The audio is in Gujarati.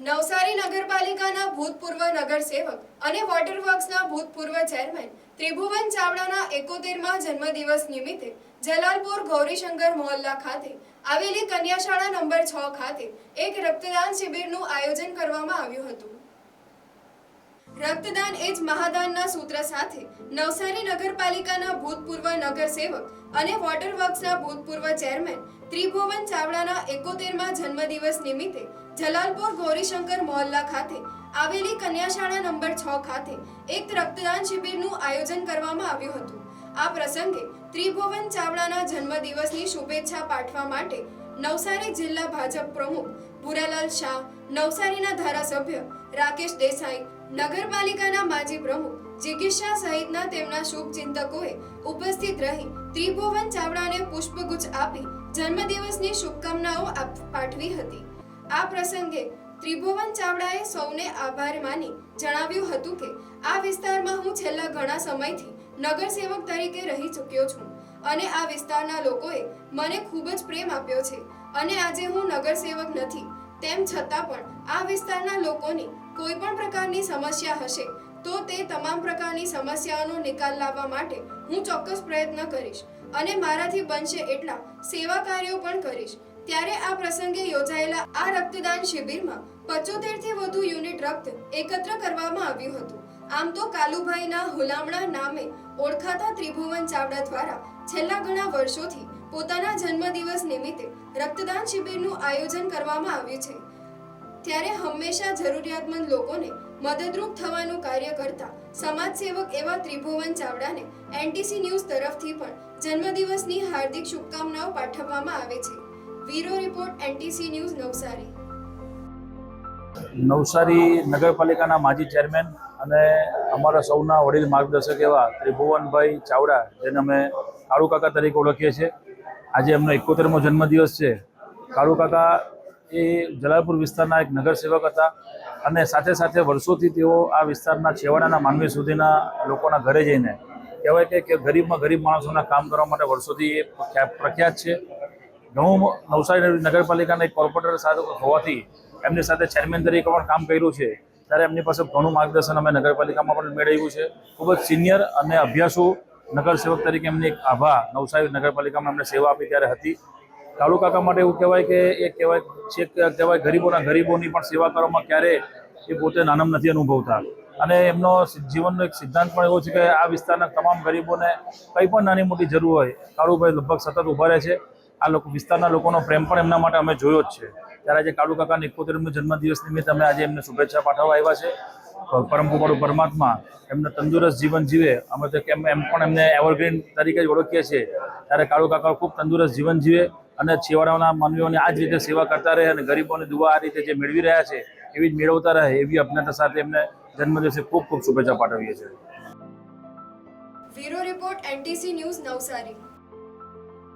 નવસારી નગરપાલિકાના ભૂતપૂર્વ નગરસેવક અને વોટરવર્ક્સના ભૂતપૂર્વ ચેરમેન ત્રિભુવન ચાવડાના એકોતેરમાં જન્મદિવસ નિમિત્તે જલાલપુર ગૌરીશંકર મોહલ્લા ખાતે આવેલી કન્યાશાળા નંબર છ ખાતે એક રક્તદાન શિબિરનું આયોજન કરવામાં આવ્યું હતું. રક્તદાન એ જ મહાદાનના સૂત્ર સાથે નવસારી નગરપાલિકાના ભૂતપૂર્વ નગરસેવક અને વોટર વર્ક્સના ભૂતપૂર્વ ચેરમેન ત્રિભુવન ચાવડાના એકોતેરમાં જન્મદિવસ નિમિત્તે જલાલપુર ગૌરીશંકર મોહલ્લા ખાતે આવેલી કન્યાશાળા નંબર છ ખાતે એક રક્તદાન શિબિરનું આયોજન કરવામાં આવ્યું હતું. આ પ્રસંગે ત્રિભુવન ચાવડાના જન્મદિવસની શુભેચ્છા પાઠવા માટે નવસારી જિલ્લા ભાજપ પ્રમુખ ભુરાલાલ શાહ, નવસારીના ધારાસભ્ય રાકેશ દેસાઈ, નગરપાલિકાના માજી પ્રમુખ જિગીશા સહિતના તેમના શુભચિંતકોએ ઉપસ્થિત રહી ત્રિભુવન ચાવડાને પુષ્પગુચ્છ આપી જન્મદિવસની શુભકામનાઓ પાઠવી હતી. આ પ્રસંગે ત્રિભુવન ચાવડાએ સૌને આભાર માની જણાવ્યું હતું કે, આ વિસ્તારમાં હું છેલ્લા ઘણા સમયથી નગરસેવક તરીકે રહી ચૂક્યો છું અને આ વિસ્તારના લોકોએ મને ખૂબ જ પ્રેમ આપ્યો છે અને આજે હું નગરસેવક નથી. તેમ છતાં પણ આ વિસ્તારના લોકોની કોઈ પણ પ્રકારની સમસ્યા હશે તો તે તમામ પ્રકારની સમસ્યાઓનો નિકાલ લાવવા માટે હું ચોક્કસ પ્રયત્ન કરીશ અને મારાથી બનશે એટલા સેવા કાર્યો પણ કરીશ. ત્યારે આ પ્રસંગે યોજાયેલા આ રક્તદાન શિબિરમાં પચોતેરથી વધુ યુનિટ રક્ત એકત્ર કરવામાં આવ્યું હતું. આમ તો કાલુભાઈના હુલામણા નામે ઓળખાતા ત્રિભુવન ચાવડા દ્વારા છેલ્લા ઘણા વર્ષોથી પોતાના જન્મદિવસ નિમિત્તે રક્તદાન શિબિરનું આયોજન કરવામાં આવ્યું છે. ત્યારે હંમેશા જરૂરિયાતમંદ લોકોને મદદરૂપ થવાનું કાર્ય કરતા સમાજસેવક એવા ત્રિભુવન ચાવડાને એનટીસી ન્યૂઝ તરફથી પણ જન્મદિવસની હાર્દિક શુભકામનાઓ પાઠવવામાં આવે છે. Bureau report NTC news Navsari. Navsari નગરપાલિકાના માજી ચેરમેન અને અમારા સૌના વડીલ માર્ગદર્શક એવા ત્રિભુવનભાઈ ચાવડા, જેને અમે કાળુ કાકા તરીકે ઓળખીએ છીએ. આજે એમનો એકોતેરમો જન્મદિવસ છે. કાળુ કાકા એ જલાલપુર વિસ્તારના એક નગરસેવક હતા અને સાથે સાથે વર્ષોથી તેઓ આ વિસ્તારના છેવાડાના માનવી સુધીના લોકોના ઘરે જઈને કહેવાય કે- ગરીબમાં ગરીબ માણસોના કામ કરવા માટે વર્ષોથી એ પ્રખ્યા- પ્રખ્યાત છે. ઘણું નવસારી નગરપાલિકાના એક કોર્પોરેટર સાથે હોવાથી એમની સાથે ચેરમેન તરીકે પણ કામ કર્યું છે. ત્યારે એમની પાસે ઘણું માર્ગદર્શન અમે નગરપાલિકામાં પણ મેળવ્યું છે. ખૂબ જ સિનિયર અને અભ્યાસુ નગરસેવક તરીકે એમની એક આભા નવસારી નગરપાલિકામાં એમને સેવા આપી ત્યારે હતી. કાળુ કાકા માટે એવું કહેવાય કે એ કહેવાય છે કહેવાય ગરીબોના ગરીબોની પણ સેવા કરવામાં ક્યારે એ પોતે નાનમ નથી અનુભવતા. અને એમનો જીવનનો એક સિદ્ધાંત પણ એવો છે કે આ વિસ્તારના તમામ ગરીબોને કંઈ પણ નાની મોટી જરૂર હોય, કાળુભાઈ લગભગ સતત ઊભા રહે છે. આ લોકો વિસ્તારના લોકોનો પ્રેમ પણ એમના માટે અમે જોયો જ છે. ત્યારે આજે કાળુ કાકાના એકોતેરમો જન્મદિવસ નિમિત્તે અમે આજે એમને શુભેચ્છા પાઠવવા આવ્યા છે. પરમ કુપાળુ પરમાત્મા એમને તંદુરસ્ત જીવન જીવે. અમે તો કેમ એમ પણ એમને એવરગ્રીન તરીકે જ ઓળખીએ છીએ. ત્યારે કાળુ કાકા ખૂબ તંદુરસ્ત જીવન જીવે અને છેવાડાના માનવીઓની આ જ રીતે સેવા કરતા રહે અને ગરીબોની દુઆ આ રીતે જે મેળવી રહ્યા છે, એવી જ મેળવતા રહે, એવી અજ્ઞાતા સાથે એમને જન્મદિવસે ખૂબ ખૂબ શુભેચ્છા પાઠવીએ છીએ. ન્યૂઝ નવસારી.